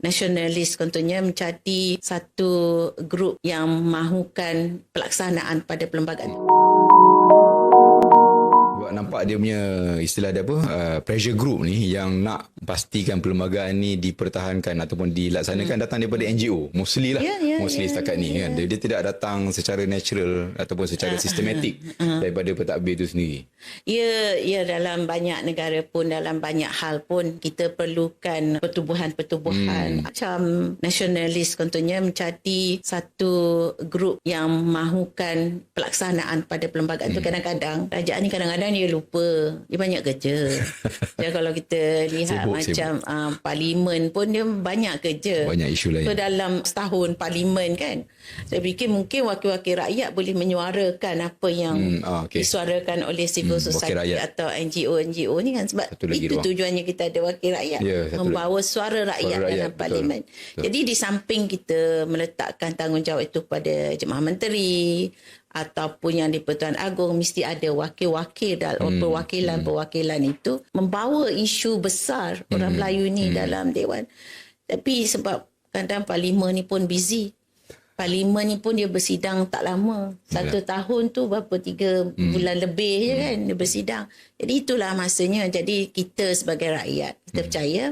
nasionalis contohnya mencari satu grup yang mahukan pelaksanaan pada perlembagaan. Sebab nampak dia punya istilah dia apa? Uh, pressure group ni yang nak pastikan perlembagaan ni dipertahankan ataupun dilaksanakan hmm. datang daripada NGO mostly lah. Ya, ya, mostly ya, setakat ni kan? dia, dia tidak datang secara natural ataupun secara sistematik daripada pentadbir itu sendiri. Ya, ya dalam banyak negara pun dalam banyak hal pun kita perlukan pertubuhan-pertubuhan. Hmm. macam nasionalis contohnya mencari satu grup yang mahukan pelaksanaan pada perlembagaan hmm. tu kadang-kadang. Kerajaan ni kadang-kadang dia lupa dia banyak kerja. Jadi kalau kita lihat Sibuk, macam uh, parlimen pun dia banyak kerja. Banyak isu lain. So dalam setahun parlimen kan. Saya fikir mungkin wakil-wakil rakyat boleh menyuarakan apa yang Hmm, ah, okey. disuarakan oleh civil Hmm, society rakyat. atau NGO-NGO ni kan sebab lagi itu ruang. tujuannya kita ada wakil rakyat Ya, satu membawa suara rakyat, rakyat, dalam betul. parlimen. Betul. Jadi di samping kita meletakkan tanggungjawab itu pada jemaah menteri ataupun yang di Pertuan Agong mesti ada wakil-wakil dan Hmm, perwakilan-perwakilan itu membawa isu besar orang Hmm, Melayu ni dalam dewan. Tapi sebab kadang parlimen ni pun busy. Parlimen ni pun dia bersidang tak lama. Satu tahun tu berapa tiga Hmm. bulan lebih je kan dia bersidang. Jadi itulah masanya. Jadi kita sebagai rakyat kita Hmm. percaya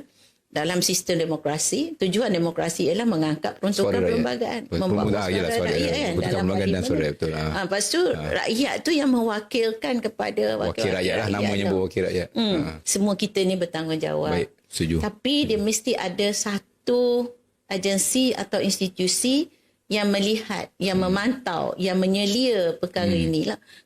dalam sistem demokrasi, tujuan demokrasi ialah mengangkat peruntukan rakyat. perlembagaan. Permulaan, suara yalah, suara rakyat rakyat. kan dalam perlembagaan dan parlimen. suara rakyat, betul. Ha. Ha, lepas tu rakyat tu yang mewakilkan kepada wakil rakyat lah namanya tu. berwakil rakyat Hmm, ha. Semua kita ni bertanggungjawab. baik setuju Tapi dia mesti ada satu agensi atau institusi yang melihat, yang memantau, yang menyelia perkara inilah.